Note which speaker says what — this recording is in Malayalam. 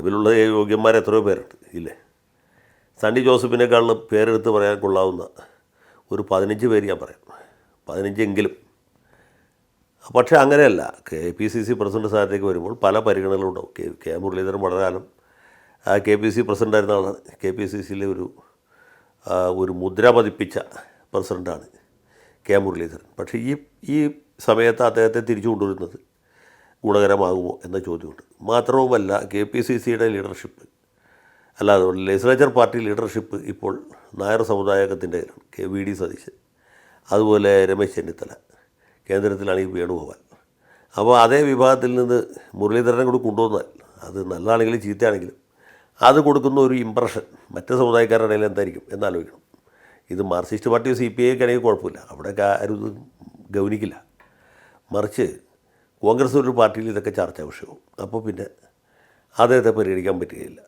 Speaker 1: നിലവിലുള്ള യോഗ്യന്മാർ എത്രയോ പേരുണ്ട് ഇല്ലേ? സണ്ണി ജോസഫിനേക്കാളും പേരെടുത്ത് പറയാൻ കൊള്ളാവുന്ന ഒരു പതിനഞ്ച് പേര് ഞാൻ പറയാം. പതിനഞ്ചെങ്കിലും പക്ഷേ അങ്ങനെയല്ല. K P C C president സ്ഥാനത്തേക്ക് വരുമ്പോൾ പല പരിഗണനകളും ഉണ്ടാവും കെ കെ മുരളീധരൻ വളരാനും ആ കെ പി സി പ്രസിഡന്റായിരുന്ന കെ പി സി സിയിലെ ഒരു ഒരു മുദ്ര പതിപ്പിച്ച പ്രസിഡന്റാണ് കെ മുരളീധരൻ. പക്ഷേ ഈ ഈ സമയത്ത് അദ്ദേഹത്തെ തിരിച്ചു കൊണ്ടുവരുന്നത് ഗുണകരമാകുമോ എന്ന ചോദ്യമുണ്ട്. മാത്രവുമല്ല കെ പി സി സിയുടെ ലീഡർഷിപ്പ് അല്ലാതെ ലെജിസ്ലേച്ചർ പാർട്ടി ലീഡർഷിപ്പ് ഇപ്പോൾ നായർ സമുദായത്തിന്റെ കയ്യിലാണ് കെ വി ഡി സതീശൻ. അതുപോലെ രമേശ് ചെന്നിത്തല കേന്ദ്രത്തിലാണെങ്കിൽ വേണുഗോപാൽ. അപ്പോൾ അതേ വിഭാഗത്തിൽ നിന്ന് മുരളീധരനെ കൂടി കൊണ്ടുവന്നാൽ അത് നല്ലതാണെങ്കിലും ചീത്തയാണെങ്കിലും അത് കൊടുക്കുന്ന ഒരു ഇമ്പ്രഷൻ മറ്റ് സമുദായക്കാരുടെ ഇടയിൽ എന്തായിരിക്കും എന്നാലോചിക്കണം ഇത് മാർക്സിസ്റ്റ് പാർട്ടി സി പി ഐക്കാണെങ്കിൽ കുഴപ്പമില്ല. അവിടെയൊക്കെ ആരും ഗൗനിക്കില്ല. മറിച്ച് കോൺഗ്രസ് ഒരു പാർട്ടിയിൽ ഇതൊക്കെ ചർച്ചാ വിഷയവും. അപ്പോൾ പിന്നെ അദ്ദേഹത്തെ പരിഗണിക്കാൻ പറ്റുകയില്ല.